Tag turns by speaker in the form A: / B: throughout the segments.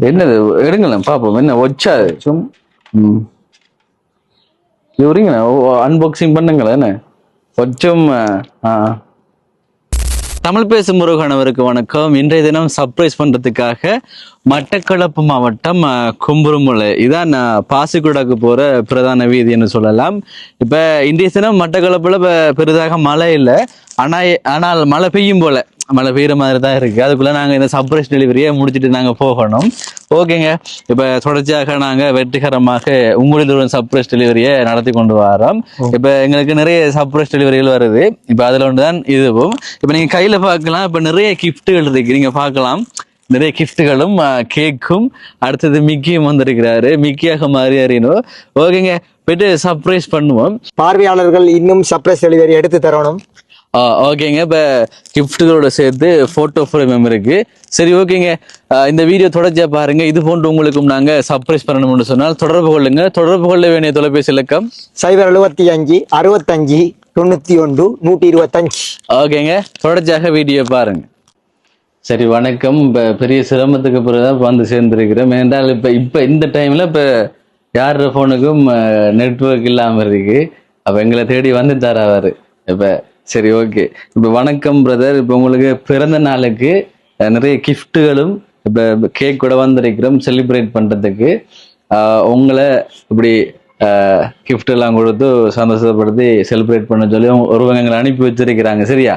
A: என்னது? எடுங்களேன் பாப்போம் என்ன ஒச்சா? சும். ம். அன்பாக்சிங் பண்ணுங்களேன் என்ன? ஆ. தமிழ் பேசும் முருகன் அவருக்கு வணக்கம். இன்றைய தினம் சர்ப்ரைஸ் பண்ணுறதுக்காக மட்டக்களப்பு மாவட்டம் அஹ், இதான் நான் பாசிக்குடாக்கு போகிற பிரதான வீதின்னு சொல்லலாம். இப்போ இன்றைய தினம் மட்டக்களப்பில் இப்போ பெரிதாக மழை இல்லை. ஆனால் ஆனால் மழை பெய்யும் போல. மழை பெய்யுற மாதிரி தான் இருக்குது அதுக்குள்ளே நாங்கள் இந்த சர்ப்ரைஸ் டெலிவரியை முடிச்சுட்டு நாங்கள் போகணும். ஓகேங்க. இப்ப தொடர்ச்சியாக நாங்க வெற்றிகரமாக உங்களுடைய சர்ப்ரைஸ் டெலிவரியை நடத்தி கொண்டு வரோம். இப்ப எங்களுக்கு நிறைய சர்ப்ரைஸ் டெலிவரிகள் வருது. இப்ப அதுல ஒன்றுதான் இதுவும். இப்ப நீங்க கையில பார்க்கலாம். இப்ப நிறைய கிஃப்ட்டுகள் இருக்கு. நீங்க பார்க்கலாம். நிறைய கிஃப்ட்டுகளும் கேக்கும் அடுத்தது மிக்கியும் வந்திருக்கிறாரு. மிக்கியாக மாறி அறியணும் ஓகேங்க. போயிட்டு சர்ப்ரைஸ் பண்ணுவோம்.
B: பார்வையாளர்கள் இன்னும் சர்ப்ரைஸ் டெலிவரி எடுத்து தரணும்.
A: ஓகேங்க. இப்போ கிஃப்ட்டுகளோட சேர்த்து ஃபோட்டோ ஃப்ரேம் இருக்கு. சரி ஓகேங்க. இந்த வீடியோ தொடர்ச்சியா பாருங்க. இது போன்று உங்களுக்கும் நாங்க சர்ப்ரைஸ் பண்ணணும்னு சொன்னால் தொடர்பு கொள்ளுங்க. தொடர்பு கொள்ள வேண்டிய தொலைபேசி இலக்கம்?
B: சைபர் எழுபத்தி அஞ்சு அறுபத்தஞ்சு தொண்ணூத்தி ஒன்று நூற்றி இருபத்தஞ்சு.
A: ஓகேங்க. தொடர்ச்சியாக வீடியோ பாருங்க. சரி வணக்கம். இப்போ பெரிய சிரமத்துக்கு பிறகுதான் இப்ப வந்து சேர்ந்துருக்கிறோம். ஏனென்றால் இப்போ இப்போ இந்த டைம்ல இப்போ யார் ஃபோனுக்கும் நெட்வொர்க் இல்லாமல் இருக்கு. அப்போ எங்களை தேடி வந்து தராவாரு. இப்போ சரி ஓகே இப்போ வணக்கம் பிரதர் இப்போ உங்களுக்கு பிறந்த நாளுக்கு நிறைய கிஃப்ட்டுகளும் இப்போ கேக் கூட வந்திருக்கிறோம் செலிப்ரேட் பண்ணுறதுக்கு உங்களை இப்படி கிஃப்ட் எல்லாம் கொடுத்து சந்தோஷப்படுத்தி செலிப்ரேட் பண்ண சொல்லி ஒருவங்க எங்களை அனுப்பி வச்சிருக்கிறாங்க. சரியா?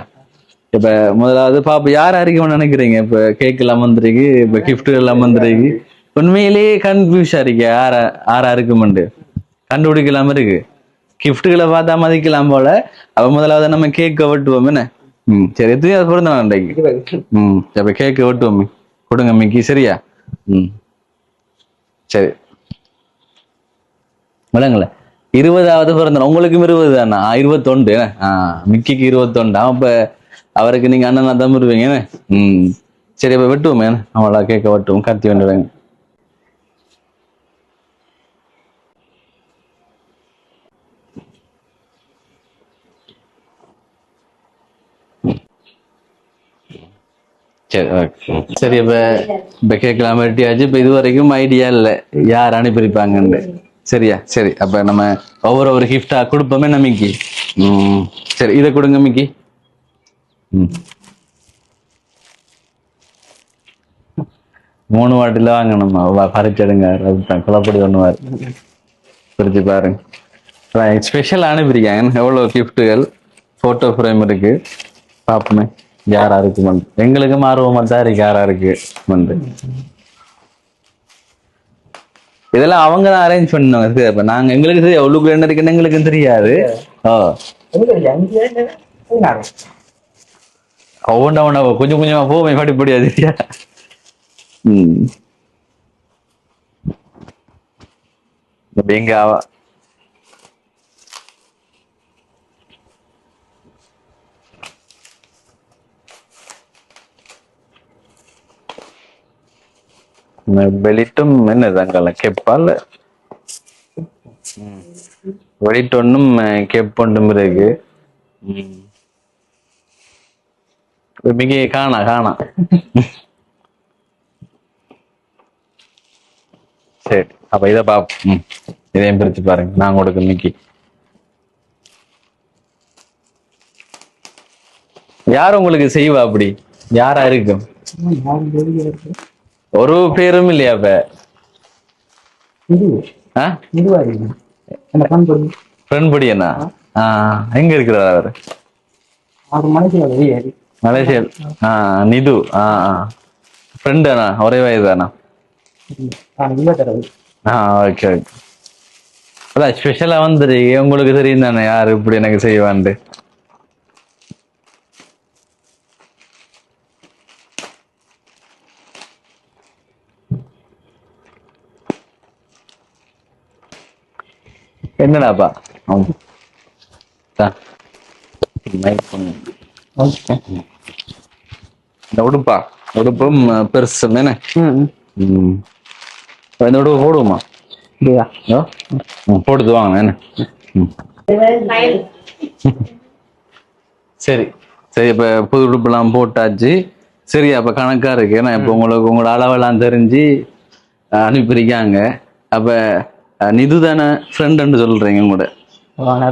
A: இப்ப முதலாவது பாப்ப யார் அறிக்கணும் நினைக்கிறீங்க? இப்ப கேக் எல்லாம் வந்திருக்கு இப்ப கிஃப்ட் எல்லாம் வந்திருக்கு. உண்மையிலேயே கன்ஃபியூஸா இருக்கு யார யாரா இருக்குமெண்டு? கண்டுபிடிக்கலாம இருக்கு. கிஃப்ட்டுகளை பார்த்தா மதிக்கலாம் போல. அப்ப முதலாவது நம்ம கேக்க வெட்டுவோம் என்ன? ம். சரி எத்தனையோ பிறந்த நாள் இன்றைக்கு ம். சரி, அப்ப கேக்கு வெட்டுவோம் கொடுங்க மிக்கி சரியா? ம். சரி. விளங்கல. இருபதாவது பிறந்த. உங்களுக்கும் இருபது தானா? இருபத்தொண்டு என்ன? ஆ மிக்கிக்கு இருபத்தொண்டா அப்ப அவருக்கு நீங்க அண்ணனா தான் இருப்பீங்க என்ன? ம். சரி அப்ப வெட்டுவோமே என்ன? அவளா கேட்க வெட்டுவோம் கத்தி வந்துடுங்க சரி ஓகே சரி இப்ப இப்ப கேட்கலாம் வெட்டியாச்சு இப்ப இது வரைக்கும் ஐடியா இல்லை யார் அனுப்பியிருப்பாங்கன்னு. சரியா? சரி அப்ப நம்ம ஒவ்வொரு ஒரு கிஃப்டா கொடுப்போமே நம்பிக்கை ம். சரி இதை கொடுங்க மிக்கி. ம். மூணு வாட்டில வாங்கணும்? பறிச்செடுங்க அதுதான் குழப்படி ஒண்ணுவார் பிரிச்சு பாருங்க. ஸ்பெஷல் அனுப்பியிருக்காங்க. எவ்வளோ கிஃப்ட்டுகள் ஃபோட்டோ ஃப்ரேம் இருக்கு. பார்ப்போமே. கேரா இருக்கு வந்து எங்களுக்கும் ஆர்வமா தான் இருக்கு யாரா இருக்கு வந்து இதெல்லாம் அவங்க தான் அரேஞ்ச் பண்ணுவாங்க. சரி, அப்ப நாங்க எங்களுக்கு தெரியும் உள்ளுக்குள்ள என்ன இருக்குன்னு எங்களுக்கும் தெரியாது. ஓ. ஒவ்வொன்றா ஒன்றா கொஞ்சம் கொஞ்சமா போவே படிப்படியா சரியா ம். எங்க வெளிட்டும் என்னது அங்கெல்லாம் கெப்பால் வெளிட்டொன்னும் கெப்பொண்டும் இருக்கு. ம். மிக காணா காணா. சரி அப்ப இதை பாப்போம் ம். இதையும் பிரிச்சு பாருங்க. நான் கொடுக்க மிக்கி. யார் உங்களுக்கு செய்வா அப்படி? யாரா இருக்கும்? ஒரு பேரும் இல்லையா அப்ப? ஆ? ஃப்ரெண்ட் படியண்ணா ஆ. எங்க இருக்கிறார் அவர்? மலேசியா ஆ நிது. ஆ ஃப்ரெண்டாண்ணா ஒரே வயதானா? ஆ ஓகே ஓகே அதான் ஸ்பெஷலா வந்துரு. உங்களுக்கு தெரியும் தானே யாரு இப்படி எனக்கு செய்வான்ட்டு. என்னடாப்பா. இந்த உடுப்பா. உடுப்பும் பெருசு ம். இந்த உடுப்பு போடுவோமா? போடுது வாங்க. சரி. சரி இப்ப புது உடுப்பெல்லாம் போட்டாச்சு. சரி அப்ப கணக்கா இருக்கு. ஏன்னா இப்ப உங்களுக்கு உங்களோட அளவெல்லாம் தெரிஞ்சு அனுப்பியிருக்காங்க. அப்ப நிது தானே ஃப்ரெண்டுன்னு சொல்றீங்க கூட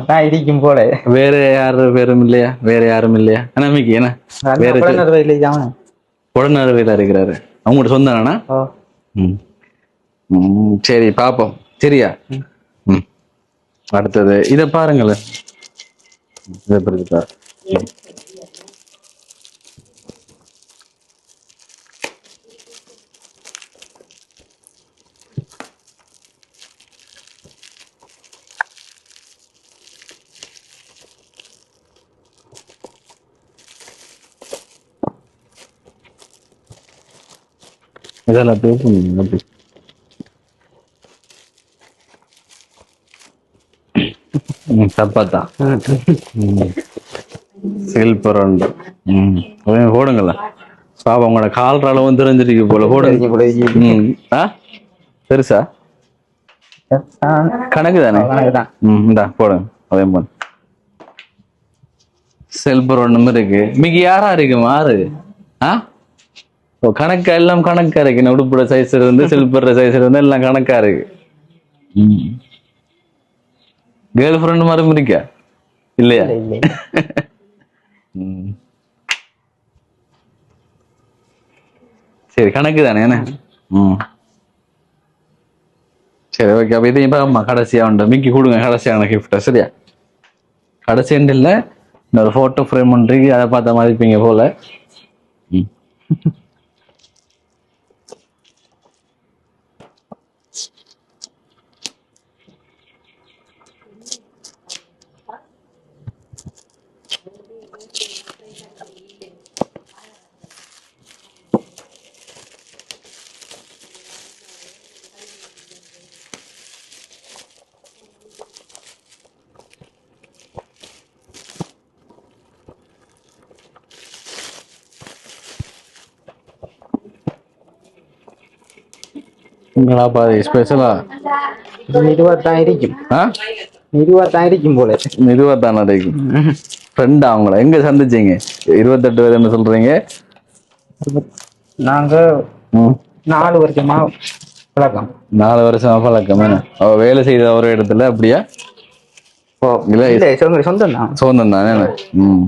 B: தான் இருக்கும் போல.
A: வேற யாரு பேரும் இல்லையா? வேற யாரும் இல்லையா? நம்பிக்கை என்ன? வேற உடனடியில் இருக்கிறாரு. அவங்களோட சொந்தானா ம். ம், சரி பாப்போம். சரியா ம். அடுத்தது இதை பாருங்களேன். இதை பிறகு பாரு. ம். இதெல்லாம் அப்படி ம், தப்பாத்தான் ம். சில்பரண்டு ம் கொஞ்சம் போடுங்கள பாப்பா உங்களோட கால்ற அளவும் தெரிஞ்சிருக்கு போல போடுங்க ம் ஆ பெருசா கணக்கு தானே ம் இந்தா போடுங்க அதே போடு செல்பர் ஒண்ணும் இருக்கு மிக யாரா இருக்கு மாறு ஆ ஓ கணக்கா? எல்லாம் கணக்கா இருக்கு. உடுப்புட சைஸ் இருந்து செல்பர் சைஸ் இருந்து எல்லாம் கணக்கா இருக்கு. கேர்ள் ஃப்ரெண்ட் மாதிரி இருக்கா? இல்லையா? ம். சரி கணக்கு தானே என்ன? ம். சரி ஓகே அப்ப இதையும் இப்ப அம்மா கடைசியா உண்டு. மிக்கி கொடுங்க கடைசியான கிஃப்ட சரியா? கடைசி end இல்ல இன்னொரு போட்டோ ஃப்ரேம் ஒன்று அதை பார்த்தா மதிப்பீங்க போல. ம். பாதி ஸ்பெஷலா
B: இருபத்தான் இருக்கும்
A: ஆ
B: இருபத்தான் இருக்கும் போல
A: தான் நடக்கும் ஃப்ரெண்டா அவங்கள எங்க சந்திச்சீங்க இருபத்தெட்டு பேர் என்ன சொல்றீங்க
B: நாங்க. நாலு வருஷமா பழக்கம்
A: நாலு வருஷமா பழக்கம் என்ன அவ வேலை செய்த ஒரு இடத்துல அப்படியா இல்ல
B: இல்ல சொந்த சொந்தம் தான்
A: சோந்தம் தானே? ம்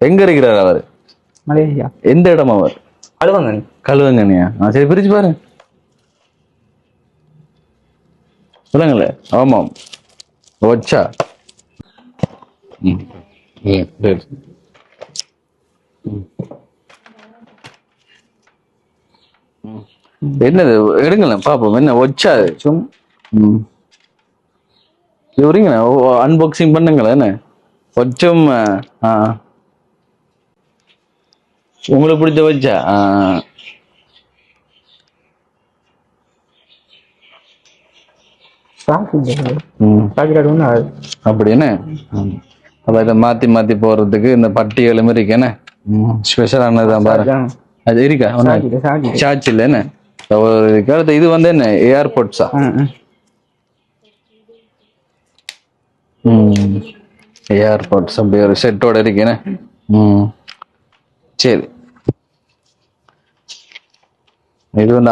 A: எங்க இருக்கிறார் அவர்
B: மலேசியா
A: எந்த இடம் அவர்
B: அழுவாங்க
A: கழுவங்கனியா சரி பிரிச்சு பாருங்க சொல்லுங்களேன் ஆமாம். ஒச்சா ம். என்னது? எடுங்களேன் பாப்போம். என்ன அது?
B: சும்.
A: ம். அன்பாக்சிங் பண்ணுங்களேன் என்ன? கொஞ்சம் உங்களுக்கு பிடிச்ச வச்சா ஆ
B: சாப்பிட்டு
A: ம்
B: சாப்பிட்டு ஒன்றும் ஆகாது
A: அப்படின்னு ம். அப்ப இதை மாத்தி மாத்தி போறதுக்கு இந்த பட்டியலும் இருக்கு. என்ன? ஸ்பெஷலானதான் பாரு. அது இருக்கா? சார்ஜ் இல்லை என்ன? காலத்து இது வந்து என்ன? ஏர்போர்ட்ஸா
B: ம்.
A: ஏர்போர்ட்ஸ் அப்படி ஒரு செட்டோட இருக்கு என்ன? ம். சரி. இது வந்து